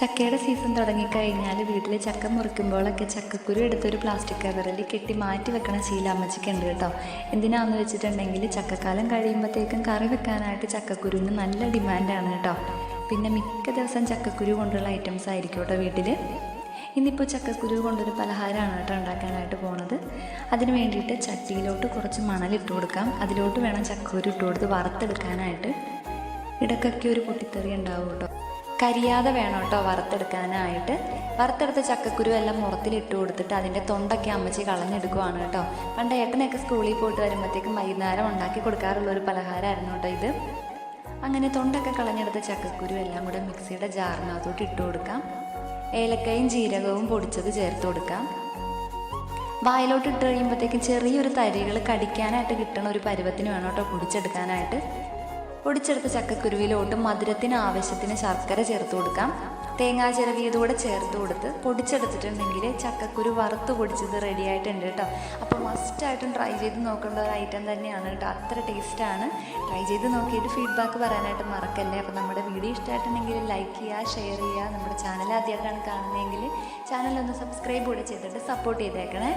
ചക്കയുടെ സീസൺ തുടങ്ങിക്കഴിഞ്ഞാൽ വീട്ടിൽ ചക്ക മുറിക്കുമ്പോഴൊക്കെ ചക്കക്കുരു എടുത്തൊരു പ്ലാസ്റ്റിക് കവറിൽ കെട്ടി മാറ്റി വെക്കണ ശീലം അമ്മച്ചിക്കുണ്ട് കേട്ടോ. എന്തിനാന്ന് വെച്ചിട്ടുണ്ടെങ്കിൽ ചക്കക്കാലം കഴിയുമ്പോഴത്തേക്കും കറി വെക്കാനായിട്ട് ചക്കക്കുരുവിന് നല്ല ഡിമാൻഡാണ് കേട്ടോ. പിന്നെ മിക്ക ദിവസം ചക്കക്കുരു കൊണ്ടുള്ള ഐറ്റംസ് ആയിരിക്കും കേട്ടോ വീട്ടിൽ ഇന്നിപ്പോൾ ചക്കക്കുരു കൊണ്ടൊരു പലഹാരമാണ് കേട്ടോ ഉണ്ടാക്കാനായിട്ട് പോണത്. അതിന് വേണ്ടിയിട്ട് ചട്ടിയിലോട്ട് കുറച്ച് മണലിട്ട് കൊടുക്കാം. അതിലോട്ട് വേണം ചക്കക്കുരു ഇട്ട് കൊടുത്ത് വറുത്തെടുക്കാനായിട്ട്. ഇടയ്ക്കൊക്കെ ഒരു പൊട്ടിത്തെറി ഉണ്ടാവും കേട്ടോ. കരിയാതെ വേണം കേട്ടോ വറുത്തെടുക്കാനായിട്ട്. വറുത്തെടുത്ത ചക്കക്കുരു എല്ലാം മുറത്തിലിട്ട് കൊടുത്തിട്ട് അതിന്റെ തൊണ്ടൊക്കെ അമ്മച്ചി കളഞ്ഞെടുക്കുവാണ് കേട്ടോ. പണ്ട് ഏട്ടനൊക്കെ സ്കൂളിൽ പോയിട്ട് വരുമ്പോഴത്തേക്കും വൈകുന്നേരം ഉണ്ടാക്കി കൊടുക്കാറുള്ള ഒരു പലഹാരമായിരുന്നു കേട്ടോ ഇത്. അങ്ങനെ തൊണ്ടൊക്കെ കളഞ്ഞെടുത്ത ചക്കക്കുരു എല്ലാം കൂടെ മിക്സിയുടെ ജാറിനകത്തോട്ട് ഇട്ട് കൊടുക്കാം. ഏലക്കയും ജീരകവും പൊടിച്ചത് ചേർത്ത് കൊടുക്കാം. വായിലോട്ട് ഇട്ട് കഴിയുമ്പോഴത്തേക്കും ചെറിയൊരു തരികൾ കടിക്കാനായിട്ട് കിട്ടണ ഒരു പരുവത്തിന് വേണം കേട്ടോ പൊടിച്ചെടുക്കാനായിട്ട്. പൊടിച്ചെടുത്ത ചക്കക്കുരുവിലോട്ട് മധുരത്തിന് ആവശ്യത്തിന് ശർക്കര ചേർത്ത് കൊടുക്കാം. തേങ്ങാ ചിരവിയതുകൂടെ ചേർത്ത് കൊടുത്ത് പൊടിച്ചെടുത്തിട്ടുണ്ടെങ്കിൽ ചക്കക്കുരു വറുത്ത് പൊടിച്ചത് റെഡി ആയിട്ടുണ്ട് കേട്ടോ. അപ്പോൾ മസ്റ്റായിട്ടും ട്രൈ ചെയ്ത് നോക്കേണ്ട ഒരു ഐറ്റം തന്നെയാണ് കേട്ടോ. അത്ര ടേസ്റ്റാണ് ട്രൈ ചെയ്ത് നോക്കിയിട്ട് ഫീഡ്ബാക്ക് പറയാനായിട്ട് മറക്കല്ലേ. അപ്പോൾ നമ്മുടെ വീഡിയോ ഇഷ്ടമായിട്ടുണ്ടെങ്കിൽ ലൈക്ക് ചെയ്യുക ഷെയർ ചെയ്യുക നമ്മുടെ ചാനൽ ആദ്യമായിട്ടാണ് കാണുന്നതെങ്കിൽ ചാനലൊന്ന് സബ്സ്ക്രൈബ് കൂടെ ചെയ്തിട്ട് സപ്പോർട്ട് ചെയ്തേക്കണേ.